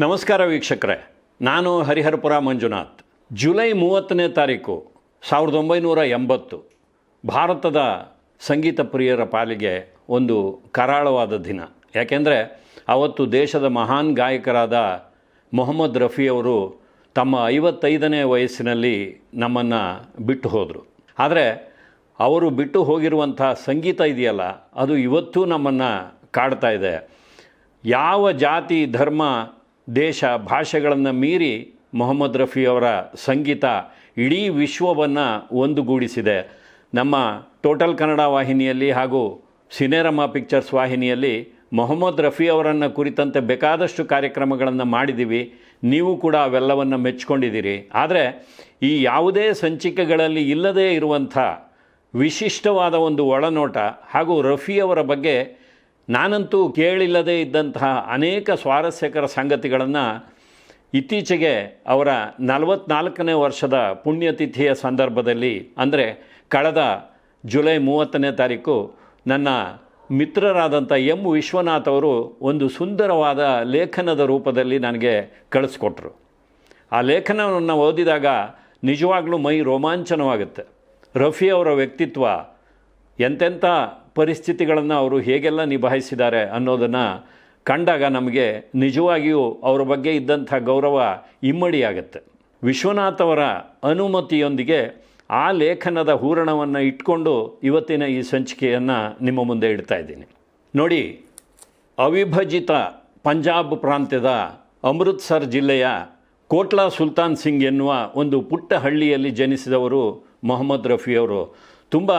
ನಮಸ್ಕಾರ ವೀಕ್ಷಕರೇ, ನಾನು ಹರಿಹರಪುರ ಮಂಜುನಾಥ್. ಜುಲೈ ಮೂವತ್ತನೇ ತಾರೀಕು, ಸಾವಿರದ ಒಂಬೈನೂರ ಎಂಬತ್ತು. ಭಾರತದ ಸಂಗೀತ ಪ್ರಿಯರ ಪಾಲಿಗೆ ಒಂದು ಕರಾಳವಾದ ದಿನ. ಯಾಕೆಂದರೆ, ಅವತ್ತು ದೇಶದ ಮಹಾನ್ ಗಾಯಕರಾದ ಮೊಹಮ್ಮದ್ ರಫಿಯವರು ತಮ್ಮ ಐವತ್ತೈದನೇ ವಯಸ್ಸಿನಲ್ಲಿ ನಮ್ಮನ್ನು ಬಿಟ್ಟು ಹೋದರು. ಆದರೆ, ಅವರು ಬಿಟ್ಟು ಹೋಗಿರುವಂಥ ಸಂಗೀತ ಇದೆಯಲ್ಲ, ಅದು ಇವತ್ತೂ ನಮ್ಮನ್ನು ಕಾಡ್ತಾ ಇದೆ. ಯಾವ ಜಾತಿ, ಧರ್ಮ ದೇಶ ಭಾಷೆಗಳನ್ನು ಮೀರಿ ಮೊಹಮ್ಮದ್ ರಫಿಯವರ ಸಂಗೀತ ಇಡೀ ವಿಶ್ವವನ್ನು ಒಂದುಗೂಡಿಸಿದೆ. ನಮ್ಮ ಟೋಟಲ್ ಕನ್ನಡ ವಾಹಿನಿಯಲ್ಲಿ ಹಾಗೂ ಸಿನೆರಮಾ ಪಿಕ್ಚರ್ಸ್ ವಾಹಿನಿಯಲ್ಲಿ ಮೊಹಮ್ಮದ್ ರಫಿ ಅವರನ್ನು ಕುರಿತಂತೆ ಬೇಕಾದಷ್ಟು ಕಾರ್ಯಕ್ರಮಗಳನ್ನು ಮಾಡಿದ್ದೀವಿ ನೀವು ಕೂಡ ಅವೆಲ್ಲವನ್ನು ಮೆಚ್ಕೊಂಡಿದ್ದೀರಿ. ಆದರೆ ಈ ಯಾವುದೇ ಸಂಚಿಕೆಗಳಲ್ಲಿ ಇಲ್ಲದೇ ಇರುವಂಥ ವಿಶಿಷ್ಟವಾದ ಒಂದು ಒಳನೋಟ ಹಾಗೂ ರಫಿಯವರ ಬಗ್ಗೆ ನಾನಂತೂ ಕೇಳಿಲ್ಲದೇ ಇದ್ದಂತಹ ಅನೇಕ ಸ್ವಾರಸ್ಯಕರ ಸಂಗತಿಗಳನ್ನು ಇತ್ತೀಚೆಗೆ ಅವರ ನಲವತ್ನಾಲ್ಕನೇ ವರ್ಷದ ಪುಣ್ಯತಿಥಿಯ ಸಂದರ್ಭದಲ್ಲಿ, ಅಂದರೆ ಕಳೆದ ಜುಲೈ ಮೂವತ್ತನೇ ತಾರೀಕು, ನನ್ನ ಮಿತ್ರರಾದಂಥ ಎಂ ವಿಶ್ವನಾಥ್ ಅವರು ಒಂದು ಸುಂದರವಾದ ಲೇಖನದ ರೂಪದಲ್ಲಿ ನನಗೆ ಕಳಿಸ್ಕೊಟ್ರು. ಆ ಲೇಖನವನ್ನು ಓದಿದಾಗ ನಿಜವಾಗಲೂ ಮೈ ರೋಮಾಂಚನವಾಗುತ್ತೆ. ರಫಿ ಅವರ ವ್ಯಕ್ತಿತ್ವ ಎಂತೆಂಥ ಪರಿಸ್ಥಿತಿಗಳನ್ನು ಅವರು ಹೇಗೆಲ್ಲ ನಿಭಾಯಿಸಿದ್ದಾರೆ ಅನ್ನೋದನ್ನು ಕಂಡಾಗ ನಮಗೆ ನಿಜವಾಗಿಯೂ ಅವರ ಬಗ್ಗೆ ಇದ್ದಂಥ ಗೌರವ ಇಮ್ಮಡಿಯಾಗತ್ತೆ. ವಿಶ್ವನಾಥ್ ಅವರ ಅನುಮತಿಯೊಂದಿಗೆ ಆ ಲೇಖನದ ಹೂರಣವನ್ನು ಇಟ್ಕೊಂಡು ಇವತ್ತಿನ ಈ ಸಂಚಿಕೆಯನ್ನು ನಿಮ್ಮ ಮುಂದೆ ಇಡ್ತಾ ಇದ್ದೀನಿ. ನೋಡಿ, ಅವಿಭಜಿತ ಪಂಜಾಬ್ ಪ್ರಾಂತ್ಯದ ಅಮೃತ್ಸರ್ ಜಿಲ್ಲೆಯ ಕೋಟ್ಲಾ ಸುಲ್ತಾನ್ ಸಿಂಗ್ ಎನ್ನುವ ಒಂದು ಪುಟ್ಟ ಹಳ್ಳಿಯಲ್ಲಿ ಜನಿಸಿದವರು ಮೊಹಮ್ಮದ್ ರಫಿಯವರು ತುಂಬ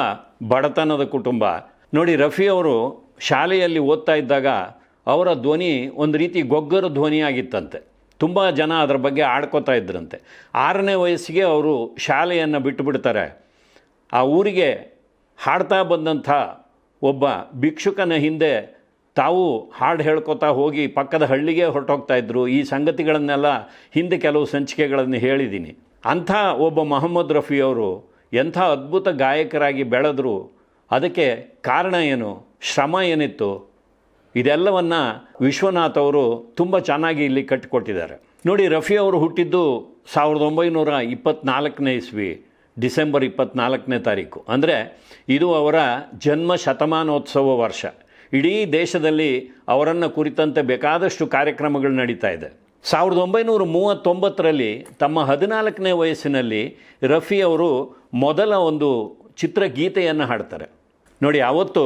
ಬಡತನದ ಕುಟುಂಬ. ನೋಡಿ, ರಫಿ ಅವರು ಶಾಲೆಯಲ್ಲಿ ಓದ್ತಾ ಇದ್ದಾಗ ಅವರ ಧ್ವನಿ ಒಂದು ರೀತಿ ಗೊಗ್ಗರ ಧ್ವನಿಯಾಗಿತ್ತಂತೆ. ತುಂಬ ಜನ ಅದರ ಬಗ್ಗೆ ಆಡ್ಕೋತಾ ಇದ್ರಂತೆ. ಆರನೇ ವಯಸ್ಸಿಗೆ ಅವರು ಶಾಲೆಯನ್ನು ಬಿಟ್ಟುಬಿಡ್ತಾರೆ ಆ ಊರಿಗೆ ಹಾಡ್ತಾ ಬಂದಂಥ ಒಬ್ಬ ಭಿಕ್ಷುಕನ ಹಿಂದೆ ತಾವು ಹಾಡು ಹೇಳ್ಕೊತಾ ಹೋಗಿ ಪಕ್ಕದ ಹಳ್ಳಿಗೆ ಹೊರಟೋಗ್ತಾ ಇದ್ದರು ಈ ಸಂಗತಿಗಳನ್ನೆಲ್ಲ ಹಿಂದೆ ಕೆಲವು ಸಂಚಿಕೆಗಳನ್ನು ಹೇಳಿದ್ದೀನಿ. ಅಂಥ ಒಬ್ಬ ಮೊಹಮ್ಮದ್ ರಫಿಯವರು ಎಂಥ ಅದ್ಭುತ ಗಾಯಕರಾಗಿ ಬೆಳೆದರು. ಅದಕ್ಕೆ ಕಾರಣ ಏನು? ಶ್ರಮ ಏನಿತ್ತು? ಇದೆಲ್ಲವನ್ನು ವಿಶ್ವನಾಥ್ ಅವರು ತುಂಬ ಚೆನ್ನಾಗಿ ಇಲ್ಲಿ ಕಟ್ಟಿಕೊಟ್ಟಿದ್ದಾರೆ. ನೋಡಿ, ರಫಿ ಅವರು ಹುಟ್ಟಿದ್ದು ಸಾವಿರದ ಒಂಬೈನೂರ ಇಪ್ಪತ್ತ್ನಾಲ್ಕನೇ ಇಸ್ವಿ, ಡಿಸೆಂಬರ್ ಇಪ್ಪತ್ತ್ನಾಲ್ಕನೇ ತಾರೀಕು. ಅಂದರೆ ಇದು ಅವರ ಜನ್ಮ ಶತಮಾನೋತ್ಸವ ವರ್ಷ. ಇಡೀ ದೇಶದಲ್ಲಿ ಅವರನ್ನು ಕುರಿತಂತೆ ಬೇಕಾದಷ್ಟು ಕಾರ್ಯಕ್ರಮಗಳು ನಡೀತಾ ಇದೆ. ಸಾವಿರದ ಒಂಬೈನೂರ ಮೂವತ್ತೊಂಬತ್ತರಲ್ಲಿ ತಮ್ಮ ಹದಿನಾಲ್ಕನೇ ವಯಸ್ಸಿನಲ್ಲಿ ರಫಿ ಅವರು ಮೊದಲ ಒಂದು ಚಿತ್ರಗೀತೆಯನ್ನು ಹಾಡ್ತಾರೆ. ನೋಡಿ, ಅವತ್ತು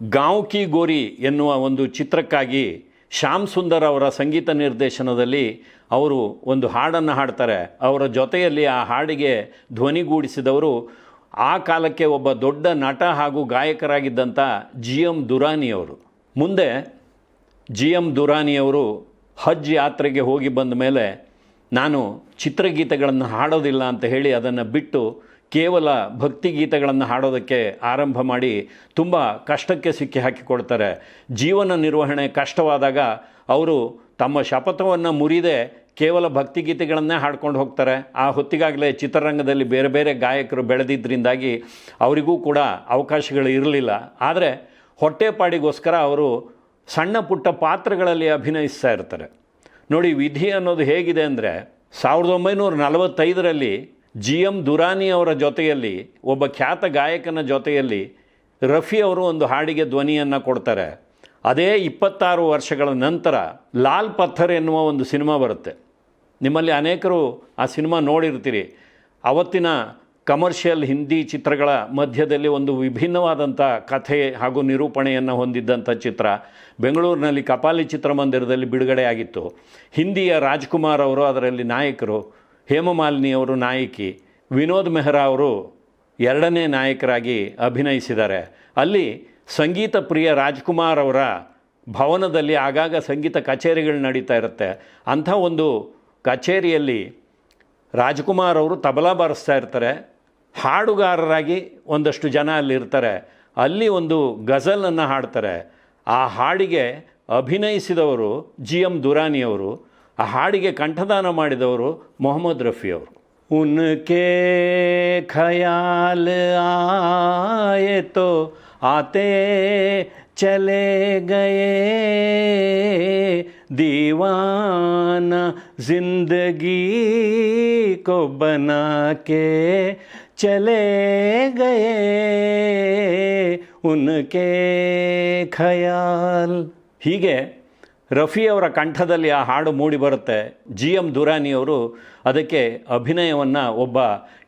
ಗಾಂವ್ ಕಿ ಗೋರಿ ಎನ್ನುವ ಒಂದು ಚಿತ್ರಕ್ಕಾಗಿ ಶ್ಯಾಮ್ ಸುಂದರ್ ಅವರ ಸಂಗೀತ ನಿರ್ದೇಶನದಲ್ಲಿ ಅವರು ಒಂದು ಹಾಡನ್ನು ಹಾಡ್ತಾರೆ. ಅವರ ಜೊತೆಯಲ್ಲಿ ಆ ಹಾಡಿಗೆ ಧ್ವನಿಗೂಡಿಸಿದವರು ಆ ಕಾಲಕ್ಕೆ ಒಬ್ಬ ದೊಡ್ಡ ನಟ ಹಾಗೂ ಗಾಯಕರಾಗಿದ್ದಂಥ ಜಿ ಎಂ ದುರಾನಿಯವರು ಮುಂದೆ ಜಿ ಎಂ ದುರಾನಿಯವರು ಹಜ್ ಯಾತ್ರೆಗೆ ಹೋಗಿ ಬಂದ ಮೇಲೆ ನಾನು ಚಿತ್ರಗೀತೆಗಳನ್ನು ಹಾಡೋದಿಲ್ಲ ಅಂತ ಹೇಳಿ ಅದನ್ನು ಬಿಟ್ಟು ಕೇವಲ ಭಕ್ತಿ ಗೀತೆಗಳನ್ನು ಹಾಡೋದಕ್ಕೆ ಆರಂಭ ಮಾಡಿ ತುಂಬ ಕಷ್ಟಕ್ಕೆ ಸಿಕ್ಕಿ ಹಾಕಿಕೊಡ್ತಾರೆ. ಜೀವನ ನಿರ್ವಹಣೆ ಕಷ್ಟವಾದಾಗ ಅವರು ತಮ್ಮ ಶಪಥವನ್ನು ಮುರಿದೇ ಕೇವಲ ಭಕ್ತಿಗೀತೆಗಳನ್ನೇ ಹಾಡ್ಕೊಂಡು ಹೋಗ್ತಾರೆ. ಆ ಹೊತ್ತಿಗಾಗಲೇ ಚಿತ್ರರಂಗದಲ್ಲಿ ಬೇರೆ ಬೇರೆ ಗಾಯಕರು ಬೆಳೆದಿದ್ದರಿಂದಾಗಿ ಅವರಿಗೂ ಕೂಡ ಅವಕಾಶಗಳು ಇರಲಿಲ್ಲ. ಆದರೆ ಹೊಟ್ಟೆಪಾಡಿಗೋಸ್ಕರ ಅವರು ಸಣ್ಣ ಪುಟ್ಟ ಪಾತ್ರಗಳಲ್ಲಿ ಅಭಿನಯಿಸ್ತಾ ಇರ್ತಾರೆ. ನೋಡಿ, ವಿಧಿ ಅನ್ನೋದು ಹೇಗಿದೆ ಅಂದರೆ ಸಾವಿರದ ಒಂಬೈನೂರ ನಲವತ್ತೈದರಲ್ಲಿ ಜಿ ಎಂ ದುರಾನಿ ಅವರ ಜೊತೆಯಲ್ಲಿ, ಒಬ್ಬ ಖ್ಯಾತ ಗಾಯಕನ ಜೊತೆಯಲ್ಲಿ ರಫಿ ಅವರು ಒಂದು ಹಾಡಿಗೆ ಧ್ವನಿಯನ್ನು ಕೊಡ್ತಾರೆ. ಅದೇ ಇಪ್ಪತ್ತಾರು ವರ್ಷಗಳ ನಂತರ ಲಾಲ್ ಪಥರ್ ಎನ್ನುವ ಒಂದು ಸಿನಿಮಾ ಬರುತ್ತೆ. ನಿಮ್ಮಲ್ಲಿ ಅನೇಕರು ಆ ಸಿನಿಮಾ ನೋಡಿರ್ತೀರಿ. ಅವತ್ತಿನ ಕಮರ್ಷಿಯಲ್ ಹಿಂದಿ ಚಿತ್ರಗಳ ಮಧ್ಯದಲ್ಲಿ ಒಂದು ವಿಭಿನ್ನವಾದಂಥ ಕಥೆ ಹಾಗೂ ನಿರೂಪಣೆಯನ್ನು ಹೊಂದಿದ್ದಂಥ ಚಿತ್ರ. ಬೆಂಗಳೂರಿನಲ್ಲಿ ಕಪಾಲಿ ಚಿತ್ರಮಂದಿರದಲ್ಲಿ ಬಿಡುಗಡೆ ಆಗಿತ್ತು ಹಿಂದಿಯ ರಾಜ್ಕುಮಾರ್ ಅವರು ಅದರಲ್ಲಿ ನಾಯಕರು. ಹೇಮಮಾಲಿನಿ ಅವರು ನಾಯಕಿ. ವಿನೋದ್ ಮೆಹ್ರಾ ಅವರು ಎರಡನೇ ನಾಯಕರಾಗಿ ಅಭಿನಯಿಸಿದ್ದಾರೆ. ಅಲ್ಲಿ ಸಂಗೀತ ಪ್ರಿಯ ರಾಜ್ಕುಮಾರ್ ಅವರ ಭವನದಲ್ಲಿ ಆಗಾಗ ಸಂಗೀತ ಕಚೇರಿಗಳು ನಡೀತಾ ಇರುತ್ತೆ. ಅಂಥ ಒಂದು ಕಚೇರಿಯಲ್ಲಿ ರಾಜ್ಕುಮಾರ್ ಅವರು ತಬಲಾ ಬಾರಿಸ್ತಾ ಇರ್ತಾರೆ. ಹಾಡುಗಾರರಾಗಿ ಒಂದಷ್ಟು ಜನ ಅಲ್ಲಿರ್ತಾರೆ ಅಲ್ಲಿ ಒಂದು ಗಜಲನ್ನು ಹಾಡ್ತಾರೆ. ಆ ಹಾಡಿಗೆ ಅಭಿನಯಿಸಿದವರು ಜಿ ಎಂ ದುರಾನಿಯವರು. ಆ ಹಾಡಿಗೆ ಕಂಠದಾನ ಮಾಡಿದವರು ಮೊಹಮ್ಮದ್ ರಫಿ ಅವರು ಉನ್ಕೆ ಖಯಾಲ್ ಆಯೆ ತೋ ಆತೆ ಚಲೆ ಗಯೇ दीवाना जिंदगी को बना के चले गए उनके ಖಯಾಲ್ ಹೀಗೆ ರಫಿ ಅವರ ಕಂಠದಲ್ಲಿ ಆ ಹಾಡು ಮೂಡಿ ಬರುತ್ತೆ. ಜಿ ಎಂ ದುರಾನಿಯವರು ಅದಕ್ಕೆ ಅಭಿನಯವನ್ನು ಒಬ್ಬ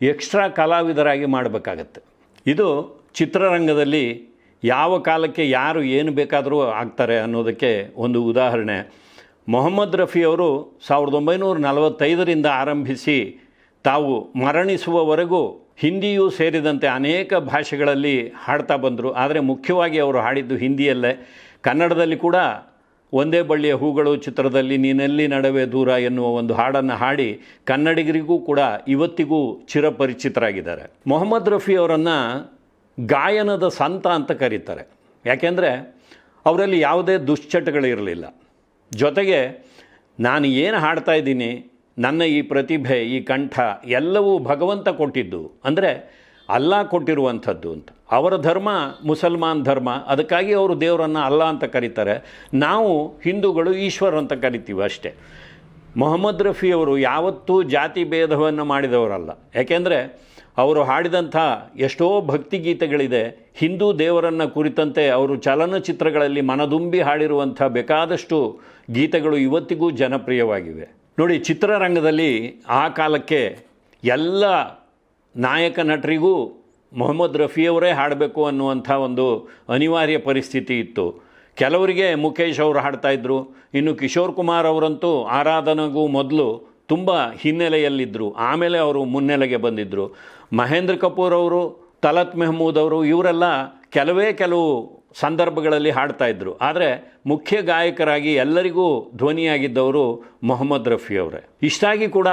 ಎಕ್ಸ್ಟ್ರಾ ಕಲಾವಿದರಾಗಿ ಮಾಡಬೇಕಾಗತ್ತೆ. ಇದು ಚಿತ್ರರಂಗದಲ್ಲಿ ಯಾವ ಕಾಲಕ್ಕೆ ಯಾರು ಏನು ಬೇಕಾದರೂ ಆಗ್ತಾರೆ ಅನ್ನೋದಕ್ಕೆ ಒಂದು ಉದಾಹರಣೆ. ಮೊಹಮ್ಮದ್ ರಫಿ ಅವರು ಸಾವಿರದ ಒಂಬೈನೂರ ನಲವತ್ತೈದರಿಂದ ಆರಂಭಿಸಿ ತಾವು ಮರಣಿಸುವವರೆಗೂ ಹಿಂದಿಯೂ ಸೇರಿದಂತೆ ಅನೇಕ ಭಾಷೆಗಳಲ್ಲಿ ಹಾಡ್ತಾ ಬಂದರು. ಆದರೆ ಮುಖ್ಯವಾಗಿ ಅವರು ಹಾಡಿದ್ದು ಹಿಂದಿಯಲ್ಲೇ. ಕನ್ನಡದಲ್ಲಿ ಕೂಡ ಒಂದೇ ಬಳ್ಳಿಯ ಹೂಗಳು ಚಿತ್ರದಲ್ಲಿ ನೀನೆಲ್ಲಿ ನಡುವೆ ದೂರ ಎನ್ನುವ ಒಂದು ಹಾಡನ್ನು ಹಾಡಿ ಕನ್ನಡಿಗರಿಗೂ ಕೂಡ ಇವತ್ತಿಗೂ ಚಿರಪರಿಚಿತರಾಗಿದ್ದಾರೆ. ಮೊಹಮ್ಮದ್ ರಫಿ ಅವರನ್ನು ಗಾಯನದ ಸಂತ ಅಂತ ಕರೀತಾರೆ. ಯಾಕೆಂದರೆ ಅವರಲ್ಲಿ ಯಾವುದೇ ದುಶ್ಚಟಗಳಿರಲಿಲ್ಲ ಜೊತೆಗೆ ನಾನು ಏನು ಹಾಡ್ತಾ ಇದ್ದೀನಿ, ನನ್ನ ಈ ಪ್ರತಿಭೆ, ಈ ಕಂಠ ಎಲ್ಲವೂ ಭಗವಂತ ಕೊಟ್ಟಿದ್ದು. ಅಂದರೆ ಅಲ್ಲ ಕೊಟ್ಟಿರುವಂಥದ್ದು ಅಂತ. ಅವರ ಧರ್ಮ ಮುಸಲ್ಮಾನ್ ಧರ್ಮ, ಅದಕ್ಕಾಗಿ ಅವರು ದೇವರನ್ನು ಅಲ್ಲ ಅಂತ ಕರೀತಾರೆ. ನಾವು ಹಿಂದೂಗಳು ಈಶ್ವರ ಅಂತ ಕರಿತೀವಿ ಅಷ್ಟೇ. ಮೊಹಮ್ಮದ್ ರಫಿ ಅವರು ಯಾವತ್ತೂ ಜಾತಿ ಭೇದವನ್ನು ಮಾಡಿದವರಲ್ಲ. ಯಾಕೆಂದರೆ ಅವರು ಹಾಡಿದಂಥ ಎಷ್ಟೋ ಭಕ್ತಿಗೀತೆಗಳಿದೆ, ಹಿಂದೂ ದೇವರನ್ನು ಕುರಿತಂತೆ ಅವರು ಚಲನಚಿತ್ರಗಳಲ್ಲಿ ಮನದುಂಬಿ ಹಾಡಿರುವಂಥ ಬೇಕಾದಷ್ಟು ಗೀತೆಗಳು ಇವತ್ತಿಗೂ ಜನಪ್ರಿಯವಾಗಿವೆ. ನೋಡಿ, ಚಿತ್ರರಂಗದಲ್ಲಿ ಆ ಕಾಲಕ್ಕೆ ಎಲ್ಲ ನಾಯಕ ನಟರಿಗೂ ಮೊಹಮ್ಮದ್ ರಫಿಯವರೇ ಹಾಡಬೇಕು ಅನ್ನುವಂಥ ಒಂದು ಅನಿವಾರ್ಯ ಪರಿಸ್ಥಿತಿ ಇತ್ತು. ಕೆಲವರಿಗೆ ಮುಖೇಶ್ ಅವರು ಹಾಡ್ತಾಯಿದ್ರು ಇನ್ನು ಕಿಶೋರ್ ಕುಮಾರ್ ಅವರಂತೂ ಆರಾಧನೆಗೂ ಮೊದಲು ತುಂಬ ಹಿನ್ನೆಲೆಯಲ್ಲಿದ್ದರು ಆಮೇಲೆ ಅವರು ಮುನ್ನೆಲೆಗೆ ಬಂದಿದ್ದರು ಮಹೇಂದ್ರ ಕಪೂರ್ ಅವರು, ತಲತ್ ಮೆಹಮೂದ್ ಅವರು, ಇವರೆಲ್ಲ ಕೆಲವೇ ಕೆಲವು ಸಂದರ್ಭಗಳಲ್ಲಿ ಹಾಡ್ತಾ ಇದ್ದರು ಆದರೆ ಮುಖ್ಯ ಗಾಯಕರಾಗಿ ಎಲ್ಲರಿಗೂ ಧ್ವನಿಯಾಗಿದ್ದವರು ಮೊಹಮ್ಮದ್ ರಫಿ ಅವರೇ. ಇಷ್ಟಾಗಿ ಕೂಡ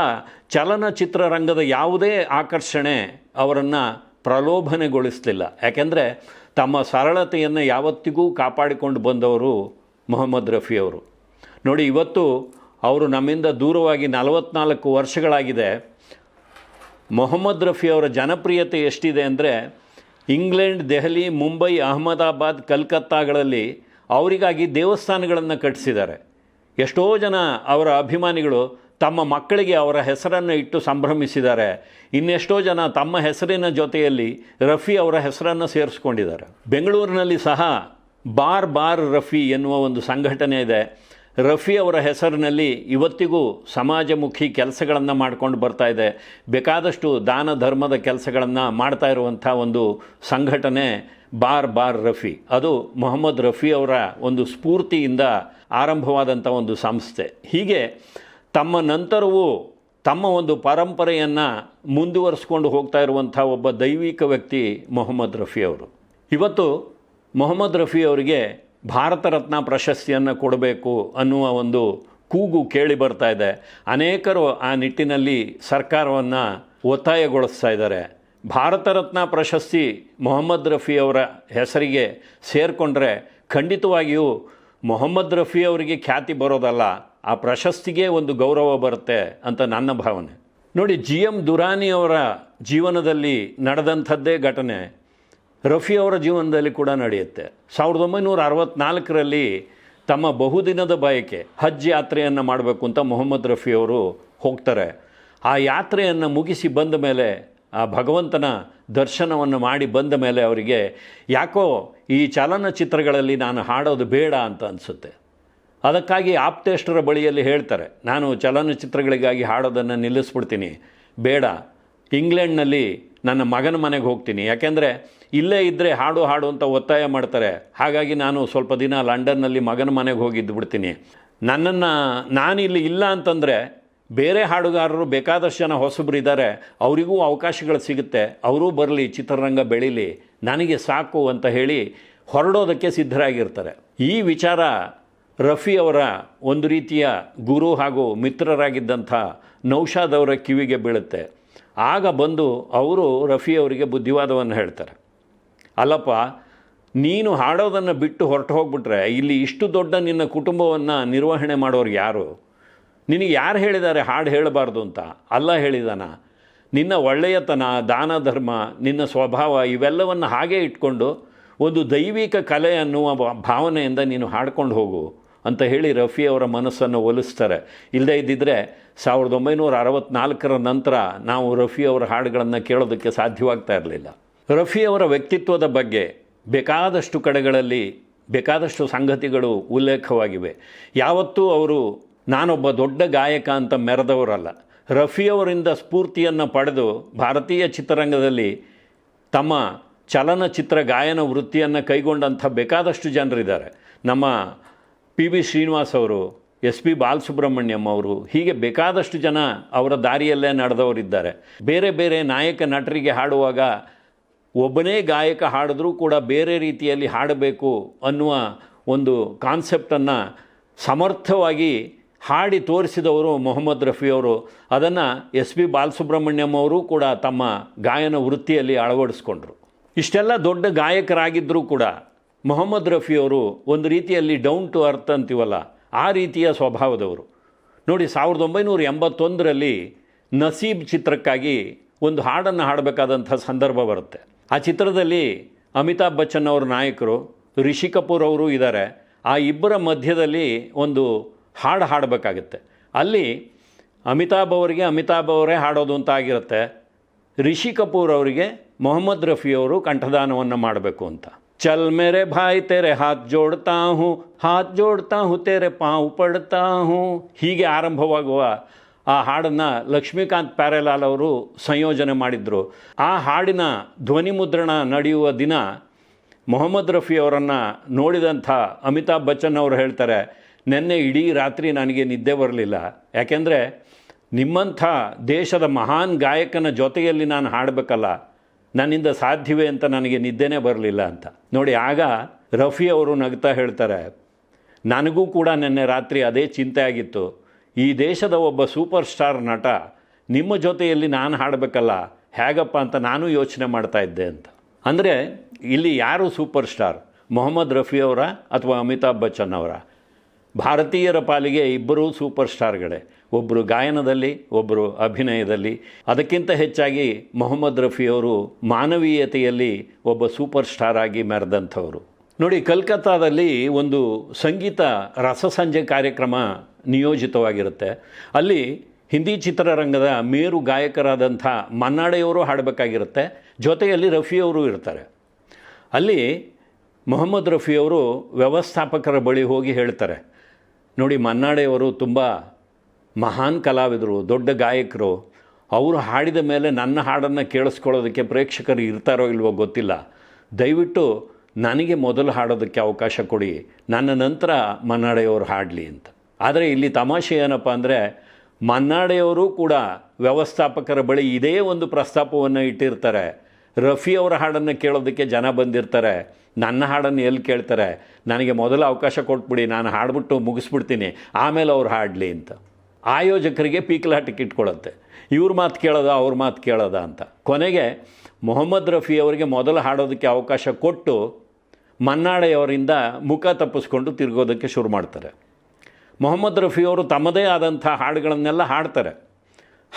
ಚಲನಚಿತ್ರ ರಂಗದ ಯಾವುದೇ ಆಕರ್ಷಣೆ ಅವರನ್ನು ಪ್ರಲೋಭನೆಗೊಳಿಸಲಿಲ್ಲ. ಯಾಕೆಂದರೆ ತಮ್ಮ ಸರಳತೆಯನ್ನು ಯಾವತ್ತಿಗೂ ಕಾಪಾಡಿಕೊಂಡು ಬಂದವರು ಮೊಹಮ್ಮದ್ ರಫಿ ಅವರು. ನೋಡಿ, ಇವತ್ತು ಅವರು ನಮ್ಮಿಂದ ದೂರವಾಗಿ ನಲವತ್ನಾಲ್ಕು ವರ್ಷಗಳಾಗಿದೆ. ಮೊಹಮ್ಮದ್ ರಫಿ ಅವರ ಜನಪ್ರಿಯತೆ ಎಷ್ಟಿದೆ ಅಂದರೆ ಇಂಗ್ಲೆಂಡ್, ದೆಹಲಿ, ಮುಂಬೈ, ಅಹಮದಾಬಾದ್, ಕಲ್ಕತ್ತಾಗಳಲ್ಲಿ ಅವರಿಗಾಗಿ ದೇವಸ್ಥಾನಗಳನ್ನು ಕಟ್ಟಿಸಿದ್ದಾರೆ. ಎಷ್ಟೋ ಜನ ಅವರ ಅಭಿಮಾನಿಗಳು ತಮ್ಮ ಮಕ್ಕಳಿಗೆ ಅವರ ಹೆಸರನ್ನು ಇಟ್ಟು ಸಂಭ್ರಮಿಸಿದ್ದಾರೆ. ಇನ್ನೆಷ್ಟೋ ಜನ ತಮ್ಮ ಹೆಸರಿನ ಜೊತೆಯಲ್ಲಿ ರಫಿ ಅವರ ಹೆಸರನ್ನು ಸೇರಿಸ್ಕೊಂಡಿದ್ದಾರೆ. ಬೆಂಗಳೂರಿನಲ್ಲಿ ಸಹ ಬಾರ್ ಬಾರ್ ರಫಿ ಎನ್ನುವ ಒಂದು ಸಂಘಟನೆ ಇದೆ. ರಫಿ ಅವರ ಹೆಸರಿನಲ್ಲಿ ಇವತ್ತಿಗೂ ಸಮಾಜಮುಖಿ ಕೆಲಸಗಳನ್ನು ಮಾಡ್ಕೊಂಡು ಬರ್ತಾ ಇದೆ. ಬೇಕಾದಷ್ಟು ದಾನ ಧರ್ಮದ ಕೆಲಸಗಳನ್ನು ಮಾಡ್ತಾ ಇರುವಂಥ ಒಂದು ಸಂಘಟನೆ ಬಾರ್ ಬಾರ್ ರಫಿ. ಅದು ಮೊಹಮ್ಮದ್ ರಫಿ ಅವರ ಒಂದು ಸ್ಫೂರ್ತಿಯಿಂದ ಆರಂಭವಾದಂಥ ಒಂದು ಸಂಸ್ಥೆ. ಹೀಗೆ ತಮ್ಮ ನಂತರವೂ ತಮ್ಮ ಒಂದು ಪರಂಪರೆಯನ್ನು ಮುಂದುವರಿಸ್ಕೊಂಡು ಹೋಗ್ತಾ ಇರುವಂಥ ಒಬ್ಬ ದೈವಿಕ ವ್ಯಕ್ತಿ ಮೊಹಮ್ಮದ್ ರಫಿ ಅವರು. ಇವತ್ತು ಮೊಹಮ್ಮದ್ ರಫಿ ಅವರಿಗೆ ಭಾರತ ರತ್ನ ಪ್ರಶಸ್ತಿಯನ್ನು ಕೊಡಬೇಕು ಅನ್ನುವ ಒಂದು ಕೂಗು ಕೇಳಿ ಬರ್ತಾ ಇದೆ. ಅನೇಕರು ಆ ನಿಟ್ಟಿನಲ್ಲಿ ಸರ್ಕಾರವನ್ನು ಒತ್ತಾಯಗೊಳಿಸ್ತಾ ಇದ್ದಾರೆ. ಭಾರತ ರತ್ನ ಪ್ರಶಸ್ತಿ ಮೊಹಮ್ಮದ್ ರಫಿ ಅವರ ಹೆಸರಿಗೆ ಸೇರಿಕೊಂಡ್ರೆ ಖಂಡಿತವಾಗಿಯೂ ಮೊಹಮ್ಮದ್ ರಫಿ ಅವರಿಗೆ ಖ್ಯಾತಿ ಬರೋದಲ್ಲ. ಆ ಪ್ರಶಸ್ತಿಗೆ ಒಂದು ಗೌರವ ಬರುತ್ತೆ ಅಂತ ನನ್ನ ಭಾವನೆ. ನೋಡಿ, ಜಿ ಎಂ ದುರಾನಿ ಅವರ ಜೀವನದಲ್ಲಿ ನಡೆದಂಥದ್ದೇ ಘಟನೆ. ರಫಿ ಅವರ ಜೀವನದಲ್ಲಿ ಕೂಡ ನಡೆಯುತ್ತೆ. ಸಾವಿರದ ಒಂಬೈನೂರ ಅರವತ್ನಾಲ್ಕರಲ್ಲಿ ತಮ್ಮ ಬಹುದಿನದ ಬಯಕೆ ಹಜ್ ಯಾತ್ರೆಯನ್ನು ಮಾಡಬೇಕು ಅಂತ ಮೊಹಮ್ಮದ್ ರಫಿ ಅವರು ಹೋಗ್ತಾರೆ. ಆ ಯಾತ್ರೆಯನ್ನು ಮುಗಿಸಿ ಬಂದ ಮೇಲೆ ಆ ಭಗವಂತನ ದರ್ಶನವನ್ನು ಮಾಡಿ ಬಂದ ಮೇಲೆ ಅವರಿಗೆ, ಯಾಕೋ ಈ ಚಲನಚಿತ್ರಗಳಲ್ಲಿ ನಾನು ಹಾಡೋದು ಬೇಡ ಅಂತ ಅನಿಸುತ್ತೆ. ಅದಕ್ಕಾಗಿ ಆಪ್ತೇಷ್ಟರ ಬಳಿಯಲ್ಲಿ ಹೇಳ್ತಾರೆ, ನಾನು ಚಲನಚಿತ್ರಗಳಿಗಾಗಿ ಹಾಡೋದನ್ನು ನಿಲ್ಲಿಸ್ಬಿಡ್ತೀನಿ. ಬೇಡ. ಇಂಗ್ಲೆಂಡ್ನಲ್ಲಿ ನನ್ನ ಮಗನ ಮನೆಗೆ ಹೋಗ್ತೀನಿ. ಯಾಕೆಂದರೆ ಇಲ್ಲೇ ಇದ್ದರೆ ಹಾಡು ಹಾಡು ಅಂತ ಒತ್ತಾಯ ಮಾಡ್ತಾರೆ. ಹಾಗಾಗಿ ನಾನು ಸ್ವಲ್ಪ ದಿನ ಲಂಡನ್ನಲ್ಲಿ ಮಗನ ಮನೆಗೆ ಹೋಗಿದ್ದು ಬಿಡ್ತೀನಿ ನನ್ನನ್ನು ನಾನಿಲ್ಲಿ ಇಲ್ಲ ಅಂತಂದರೆ ಬೇರೆ ಹಾಡುಗಾರರು ಬೇಕಾದಷ್ಟು ಜನ ಹೊಸಬ್ರು ಇದ್ದಾರೆ ಅವರಿಗೂ ಅವಕಾಶಗಳು ಸಿಗುತ್ತೆ. ಅವರೂ ಬರಲಿ, ಚಿತ್ರರಂಗ ಬೆಳೀಲಿ, ನನಗೆ ಸಾಕು ಅಂತ ಹೇಳಿ ಹೊರಡೋದಕ್ಕೆ ಸಿದ್ಧರಾಗಿರ್ತಾರೆ. ಈ ವಿಚಾರ ರಫಿ ಅವರ ಒಂದು ರೀತಿಯ ಗುರು ಹಾಗೂ ಮಿತ್ರರಾಗಿದ್ದಂಥ ನೌಶಾದ್ ಅವರ ಕಿವಿಗೆ ಬೀಳುತ್ತೆ. ಆಗ ಬಂದು ಅವರು ರಫಿ ಅವರಿಗೆ ಬುದ್ಧಿವಾದವನ್ನು ಹೇಳ್ತಾರೆ. ಅಲ್ಲಪ್ಪ, ನೀನು ಹಾಡೋದನ್ನು ಬಿಟ್ಟು ಹೊರಟು ಹೋಗ್ಬಿಟ್ರೆ ಇಲ್ಲಿ ಇಷ್ಟು ದೊಡ್ಡ ನಿನ್ನ ಕುಟುಂಬವನ್ನು ನಿರ್ವಹಣೆ ಮಾಡೋರು ಯಾರು? ನಿನಗೆ ಯಾರು ಹೇಳಿದ್ದಾರೆ ಹಾಡು ಹೇಳಬಾರ್ದು ಅಂತ? ಅಲ್ಲ ಹೇಳಿದಾನ? ನಿನ್ನ ಒಳ್ಳೆಯತನ, ದಾನ ಧರ್ಮ, ನಿನ್ನ ಸ್ವಭಾವ ಇವೆಲ್ಲವನ್ನು ಹಾಗೇ ಇಟ್ಕೊಂಡು ಒಂದು ದೈವಿಕ ಕಲೆ ಅನ್ನುವ ಭಾವನೆಯಿಂದ ನೀನು ಹಾಡ್ಕೊಂಡು ಹೋಗು. ಅಂತ ಹೇಳಿ ರಫಿ ಅವರ ಮನಸ್ಸನ್ನು ಒಲಿಸ್ತಾರೆ. ಇಲ್ಲದೇ ಇದ್ದಿದ್ದರೆ ಸಾವಿರದ ಒಂಬೈನೂರ ಅರವತ್ನಾಲ್ಕರ ನಂತರ ನಾವು ರಫಿ ಅವರ ಹಾಡುಗಳನ್ನು ಕೇಳೋದಕ್ಕೆ ಸಾಧ್ಯವಾಗ್ತಾ ಇರಲಿಲ್ಲ. ರಫಿ ಅವರ ವ್ಯಕ್ತಿತ್ವದ ಬಗ್ಗೆ ಬೇಕಾದಷ್ಟು ಕಡೆಗಳಲ್ಲಿ ಬೇಕಾದಷ್ಟು ಸಂಗತಿಗಳು ಉಲ್ಲೇಖವಾಗಿವೆ. ಯಾವತ್ತೂ ಅವರು ನಾನೊಬ್ಬ ದೊಡ್ಡ ಗಾಯಕ ಅಂತ ಮೆರೆದವರಲ್ಲ. ರಫಿಯವರಿಂದ ಸ್ಫೂರ್ತಿಯನ್ನು ಪಡೆದು ಭಾರತೀಯ ಚಿತ್ರರಂಗದಲ್ಲಿ ತಮ್ಮ ಚಲನಚಿತ್ರ ಗಾಯನ ವೃತ್ತಿಯನ್ನು ಕೈಗೊಂಡಂಥ ಬೇಕಾದಷ್ಟು ಜನರಿದ್ದಾರೆ. ನಮ್ಮ ಪಿ ಬಿ ಶ್ರೀನಿವಾಸ್ ಅವರು, ಎಸ್ ಪಿ ಬಾಲಸುಬ್ರಹ್ಮಣ್ಯಂ ಅವರು, ಹೀಗೆ ಬೇಕಾದಷ್ಟು ಜನ ಅವರ ದಾರಿಯಲ್ಲೇ ನಡೆದವರಿದ್ದಾರೆ. ಬೇರೆ ಬೇರೆ ನಾಯಕ ನಟರಿಗೆ ಹಾಡುವಾಗ ಒಬ್ಬನೇ ಗಾಯಕ ಹಾಡಿದ್ರೂ ಕೂಡ ಬೇರೆ ರೀತಿಯಲ್ಲಿ ಹಾಡಬೇಕು ಅನ್ನುವ ಒಂದು ಕಾನ್ಸೆಪ್ಟನ್ನು ಸಮರ್ಥವಾಗಿ ಹಾಡಿ ತೋರಿಸಿದವರು ಮೊಹಮ್ಮದ್ ರಫಿ ಅವರು. ಅದನ್ನು ಎಸ್ ಪಿ ಬಾಲಸುಬ್ರಹ್ಮಣ್ಯಂ ಅವರು ಕೂಡ ತಮ್ಮ ಗಾಯನ ವೃತ್ತಿಯಲ್ಲಿ ಅಳವಡಿಸ್ಕೊಂಡ್ರು. ಇಷ್ಟೆಲ್ಲ ದೊಡ್ಡ ಗಾಯಕರಾಗಿದ್ದರೂ ಕೂಡ ಮೊಹಮ್ಮದ್ ರಫಿಯವರು ಒಂದು ರೀತಿಯಲ್ಲಿ ಡೌನ್ ಟು ಅರ್ತ್ ಅಂತೀವಲ್ಲ, ಆ ರೀತಿಯ ಸ್ವಭಾವದವರು. ನೋಡಿ, ಸಾವಿರದ ಒಂಬೈನೂರ ಎಂಬತ್ತೊಂದರಲ್ಲಿ ನಸೀಬ್ ಚಿತ್ರಕ್ಕಾಗಿ ಒಂದು ಹಾಡನ್ನು ಹಾಡಬೇಕಾದಂಥ ಸಂದರ್ಭ ಬರುತ್ತೆ. ಆ ಚಿತ್ರದಲ್ಲಿ ಅಮಿತಾಬ್ ಬಚ್ಚನ್ ಅವರು ನಾಯಕರು, ರಿಷಿ ಕಪೂರ್ ಅವರು ಇದ್ದಾರೆ. ಆ ಇಬ್ಬರ ಮಧ್ಯದಲ್ಲಿ ಒಂದು ಹಾಡು ಹಾಡಬೇಕಾಗುತ್ತೆ. ಅಲ್ಲಿ ಅಮಿತಾಬ್ ಅವರಿಗೆ, ಅಮಿತಾಬ್ ಅವರೇ ಹಾಡೋದು ಅಂತ ಆಗಿರುತ್ತೆ. ರಿಷಿ ಕಪೂರ್ ಅವರಿಗೆ ಮೊಹಮ್ಮದ್ ರಫಿಯವರು ಕಂಠದಾನವನ್ನು ಮಾಡಬೇಕು ಅಂತ. ಚಲ್ मेरे भाई, तेरे हाथ ಜೋಡ್ತಾ हूँ, हाथ जोड़ता हूँ ತೆರೆ ಪಾವು पड़ता हूँ। ಹೀಗೆ ಆರಂಭವಾಗುವ ಆ ಹಾಡನ್ನು ಲಕ್ಷ್ಮೀಕಾಂತ್ ಪ್ಯಾರೆಲಾಲ್ ಅವರು ಸಂಯೋಜನೆ ಮಾಡಿದರು. ಆ ಹಾಡಿನ ಧ್ವನಿ ಮುದ್ರಣ ನಡೆಯುವ ದಿನ ಮೊಹಮ್ಮದ್ ರಫಿ ಅವರನ್ನು ನೋಡಿದಂಥ ಅಮಿತಾಬ್ ಬಚ್ಚನ್ ಅವರು ಹೇಳ್ತಾರೆ, ನಿನ್ನೆ ಇಡೀ ರಾತ್ರಿ ನನಗೆ ನಿದ್ದೆ ಬರಲಿಲ್ಲ. ಯಾಕೆಂದರೆ ನಿಮ್ಮಂಥ ದೇಶದ ಮಹಾನ್ ಗಾಯಕನ ಜೊತೆಯಲ್ಲಿ ನಾನು ಹಾಡಬೇಕಲ್ಲ. ನನ್ನಿಂದ ಸಾಧ್ಯವೇ ಅಂತ ನನಗೆ ನಿದ್ದೆನೇ ಬರಲಿಲ್ಲ ಅಂತ. ನೋಡಿ, ಆಗ ರಫಿ ಅವರು ನಗ್ತಾ ಹೇಳ್ತಾರೆ, ನನಗೂ ಕೂಡ ನಿನ್ನೆ ರಾತ್ರಿ ಅದೇ ಚಿಂತೆ ಆಗಿತ್ತು. ಈ ದೇಶದ ಒಬ್ಬ ಸೂಪರ್ ಸ್ಟಾರ್ ನಟ, ನಿಮ್ಮ ಜೊತೆಯಲ್ಲಿ ನಾನು ಹಾಡಬೇಕಲ್ಲ, ಹೇಗಪ್ಪ ಅಂತ ನಾನು ಯೋಚನೆ ಮಾಡ್ತಾ ಇದ್ದೆ ಅಂತ. ಅಂದರೆ, ಇಲ್ಲಿ ಯಾರು ಸೂಪರ್ ಸ್ಟಾರ್? ಮೊಹಮ್ಮದ್ ರಫಿ ಅವರ ಅಥವಾ ಅಮಿತಾಬ್ ಬಚ್ಚನ್ ಅವರ? ಭಾರತೀಯರ ಪಾಲಿಗೆ ಇಬ್ಬರೂ ಸೂಪರ್ ಸ್ಟಾರ್ಗಳೇ. ಒಬ್ಬರು ಗಾಯನದಲ್ಲಿ ಒಬ್ಬರು ಅಭಿನಯದಲ್ಲಿ, ಅದಕ್ಕಿಂತ ಹೆಚ್ಚಾಗಿ ಮೊಹಮ್ಮದ್ ರಫಿಯವರು ಮಾನವೀಯತೆಯಲ್ಲಿ ಒಬ್ಬ ಸೂಪರ್ ಸ್ಟಾರ್ ಆಗಿ ಮೆರೆದಂಥವರು. ನೋಡಿ, ಕಲ್ಕತ್ತಾದಲ್ಲಿ ಒಂದು ಸಂಗೀತ ರಸಸಂಜೆ ಕಾರ್ಯಕ್ರಮ ನಿಯೋಜಿತವಾಗಿರುತ್ತೆ. ಅಲ್ಲಿ ಹಿಂದಿ ಚಿತ್ರರಂಗದ ಮೇರು ಗಾಯಕರಾದಂಥ ಮನ್ನಾಡೆಯವರು ಹಾಡಬೇಕಾಗಿರುತ್ತೆ. ಜೊತೆಯಲ್ಲಿ ರಫಿಯವರು ಇರ್ತಾರೆ. ಅಲ್ಲಿ ಮೊಹಮ್ಮದ್ ರಫಿಯವರು ವ್ಯವಸ್ಥಾಪಕರ ಬಳಿ ಹೋಗಿ ಹೇಳ್ತಾರೆ. ನೋಡಿ, ಮನ್ನಾಡೆಯವರು ತುಂಬ ಮಹಾನ್ ಕಲಾವಿದರು, ದೊಡ್ಡ ಗಾಯಕರು, ಅವರು ಹಾಡಿದ ಮೇಲೆ ನನ್ನ ಹಾಡನ್ನು ಕೇಳಿಸ್ಕೊಳ್ಳೋದಕ್ಕೆ ಪ್ರೇಕ್ಷಕರು ಇರ್ತಾರೋ ಇಲ್ವೋ ಗೊತ್ತಿಲ್ಲ. ದಯವಿಟ್ಟು ನನಗೆ ಮೊದಲು ಹಾಡೋದಕ್ಕೆ ಅವಕಾಶ ಕೊಡಿ. ನನ್ನ ನಂತರ ಮನ್ನಾಡೆಯವರು ಹಾಡಲಿ ಅಂತ. ಆದರೆ ಇಲ್ಲಿ ತಮಾಷೆ ಏನಪ್ಪ ಅಂದರೆ, ಮನ್ನಾಡೆಯವರು ಕೂಡ ವ್ಯವಸ್ಥಾಪಕರ ಬಳಿ ಇದೇ ಒಂದು ಪ್ರಸ್ತಾಪವನ್ನು ಇಟ್ಟಿರ್ತಾರೆ. ರಫಿ ಅವರ ಹಾಡನ್ನು ಕೇಳೋದಕ್ಕೆ ಜನ ಬಂದಿರ್ತಾರೆ. ನನ್ನ ಹಾಡನ್ನು ಎಲ್ಲಿ ಕೇಳ್ತಾರೆ? ನನಗೆ ಮೊದಲು ಅವಕಾಶ ಕೊಟ್ಬಿಡಿ, ನಾನು ಹಾಡ್ಬಿಟ್ಟು ಮುಗಿಸ್ಬಿಡ್ತೀನಿ. ಆಮೇಲೆ ಅವ್ರು ಹಾಡಲಿ ಅಂತ. ಆಯೋಜಕರಿಗೆ ಪೀಕಲಾಟಿಕ್ ಇಟ್ಕೊಳ್ಳುತ್ತೆ ಇವ್ರ ಮಾತು ಕೇಳೋದ, ಅವ್ರ ಮಾತು ಕೇಳೋದ ಅಂತ. ಕೊನೆಗೆ ಮೊಹಮ್ಮದ್ ರಫಿ ಅವರಿಗೆ ಮೊದಲು ಹಾಡೋದಕ್ಕೆ ಅವಕಾಶ ಕೊಟ್ಟು ಮನ್ನಾಡೆಯವರಿಂದ ಮುಖ ತಪ್ಪಿಸ್ಕೊಂಡು ತಿರುಗೋದಕ್ಕೆ ಶುರು ಮಾಡ್ತಾರೆ. ಮೊಹಮ್ಮದ್ ರಫಿಯವರು ತಮ್ಮದೇ ಆದಂಥ ಹಾಡುಗಳನ್ನೆಲ್ಲ ಹಾಡ್ತಾರೆ.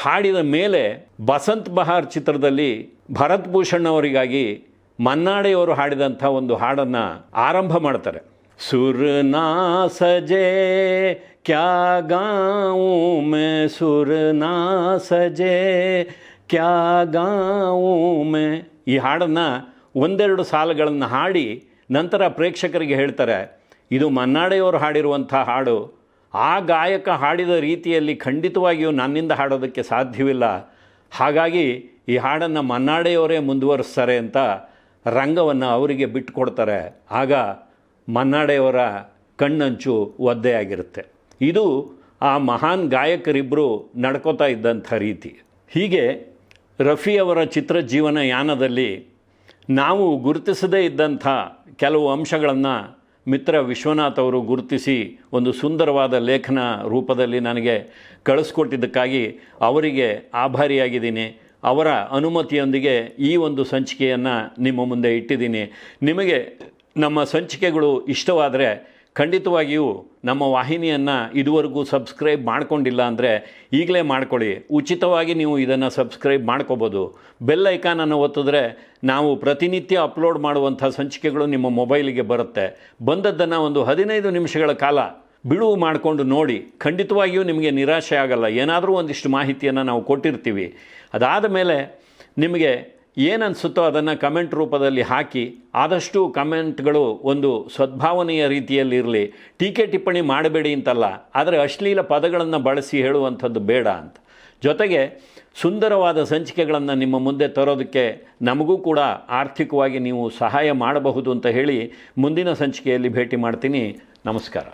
ಹಾಡಿದ ಮೇಲೆ ಬಸಂತ್ ಬಹಾರ್ ಚಿತ್ರದಲ್ಲಿ ಭರತ್ ಭೂಷಣ್ ಅವರಿಗಾಗಿ ಮನ್ನಾಡೆಯವರು ಹಾಡಿದಂಥ ಒಂದು ಹಾಡನ್ನು ಆರಂಭ ಮಾಡ್ತಾರೆ. ಸುರ್ನಾ ಸಜೆ गाऊं मैं ಮೇ ना ಸಜೆ ಕ್ಯಾ ಮೇ. ಈ ಹಾಡನ್ನು ಒಂದೆರಡು ಸಾಲುಗಳನ್ನು ಹಾಡಿ ನಂತರ ಪ್ರೇಕ್ಷಕರಿಗೆ ಹೇಳ್ತಾರೆ, ಇದು ಮನ್ನಾಡೆಯವರು ಹಾಡಿರುವಂಥ ಹಾಡು. ಆ ಗಾಯಕ ಹಾಡಿದ ರೀತಿಯಲ್ಲಿ ಖಂಡಿತವಾಗಿಯೂ ನನ್ನಿಂದ ಹಾಡೋದಕ್ಕೆ ಸಾಧ್ಯವಿಲ್ಲ. ಹಾಗಾಗಿ ಈ ಹಾಡನ್ನು ಮನ್ನಾಡೆಯವರೇ ಮುಂದುವರಿಸ್ತಾರೆ ಅಂತ ರಂಗವನ್ನು ಅವರಿಗೆ ಬಿಟ್ಟುಕೊಡ್ತಾರೆ. ಆಗ ಮನ್ನಾಡೆಯವರ ಕಣ್ಣಂಚು ಒದ್ದೆಯಾಗಿರುತ್ತೆ. ಇದು ಆ ಮಹಾನ್ ಗಾಯಕರಿಬ್ಬರು ನಡ್ಕೋತಾ ಇದ್ದಂಥ ರೀತಿ. ಹೀಗೆ ರಫಿಯವರ ಅವರ ಚಿತ್ರಜೀವನ ಯಾನದಲ್ಲಿ ನಾವು ಗುರುತಿಸದೇ ಇದ್ದಂಥ ಕೆಲವು ಅಂಶಗಳನ್ನು ಮಿತ್ರ ವಿಶ್ವನಾಥ್ ಅವರು ಗುರುತಿಸಿ ಒಂದು ಸುಂದರವಾದ ಲೇಖನ ರೂಪದಲ್ಲಿ ನನಗೆ ಕಳಿಸ್ಕೊಟ್ಟಿದ್ದಕ್ಕಾಗಿ ಅವರಿಗೆ ಆಭಾರಿಯಾಗಿದ್ದೀನಿ. ಅವರ ಅನುಮತಿಯೊಂದಿಗೆ ಈ ಒಂದು ಸಂಚಿಕೆಯನ್ನು ನಿಮ್ಮ ಮುಂದೆ ಇಟ್ಟಿದ್ದೀನಿ. ನಿಮಗೆ ನಮ್ಮ ಸಂಚಿಕೆಗಳು ಇಷ್ಟವಾದರೆ ಖಂಡಿತವಾಗಿಯೂ ನಮ್ಮ ವಾಹಿನಿಯನ್ನು ಇದುವರೆಗೂ ಸಬ್ಸ್ಕ್ರೈಬ್ ಮಾಡ್ಕೊಂಡಿಲ್ಲ ಅಂದರೆ ಈಗಲೇ ಮಾಡ್ಕೊಳ್ಳಿ. ಉಚಿತವಾಗಿ ನೀವು ಇದನ್ನು ಸಬ್ಸ್ಕ್ರೈಬ್ ಮಾಡ್ಕೋಬೋದು. ಬೆಲ್ ಐಕಾನನ್ನು ಒತ್ತಿದ್ರೆ ನಾವು ಪ್ರತಿನಿತ್ಯ ಅಪ್ಲೋಡ್ ಮಾಡುವಂಥ ಸಂಚಿಕೆಗಳು ನಿಮ್ಮ ಮೊಬೈಲಿಗೆ ಬರುತ್ತೆ. ಬಂದದ್ದನ್ನು ಒಂದು ಹದಿನೈದು ನಿಮಿಷಗಳ ಕಾಲ ಬಿಡುವು ಮಾಡಿಕೊಂಡು ನೋಡಿ. ಖಂಡಿತವಾಗಿಯೂ ನಿಮಗೆ ನಿರಾಶೆ ಆಗಲ್ಲ. ಏನಾದರೂ ಒಂದಿಷ್ಟು ಮಾಹಿತಿಯನ್ನು ನಾವು ಕೊಟ್ಟಿರ್ತೀವಿ. ಅದಾದ ಮೇಲೆ ನಿಮಗೆ ಏನನ್ಸುತ್ತೋ ಅದನ್ನು ಕಮೆಂಟ್ ರೂಪದಲ್ಲಿ ಹಾಕಿ, ಆದಷ್ಟು ಕಮೆಂಟ್ಗಳು ಒಂದು ಸದ್ಭಾವನೆಯ ರೀತಿಯಲ್ಲಿರಲಿ. ಟೀಕೆ ಟಿಪ್ಪಣಿ ಮಾಡಬೇಡಿ ಅಂತಲ್ಲ, ಆದರೆ ಅಶ್ಲೀಲ ಪದಗಳನ್ನು ಬಳಸಿ ಹೇಳುವಂಥದ್ದು ಬೇಡ ಅಂತ. ಜೊತೆಗೆ ಸುಂದರವಾದ ಸಂಚಿಕೆಗಳನ್ನು ನಿಮ್ಮ ಮುಂದೆ ತರೋದಕ್ಕೆ ನಮಗೂ ಕೂಡ ಆರ್ಥಿಕವಾಗಿ ನೀವು ಸಹಾಯ ಮಾಡಬಹುದು ಅಂತ ಹೇಳಿ ಮುಂದಿನ ಸಂಚಿಕೆಯಲ್ಲಿ ಭೇಟಿ ಮಾಡ್ತೀನಿ. ನಮಸ್ಕಾರ.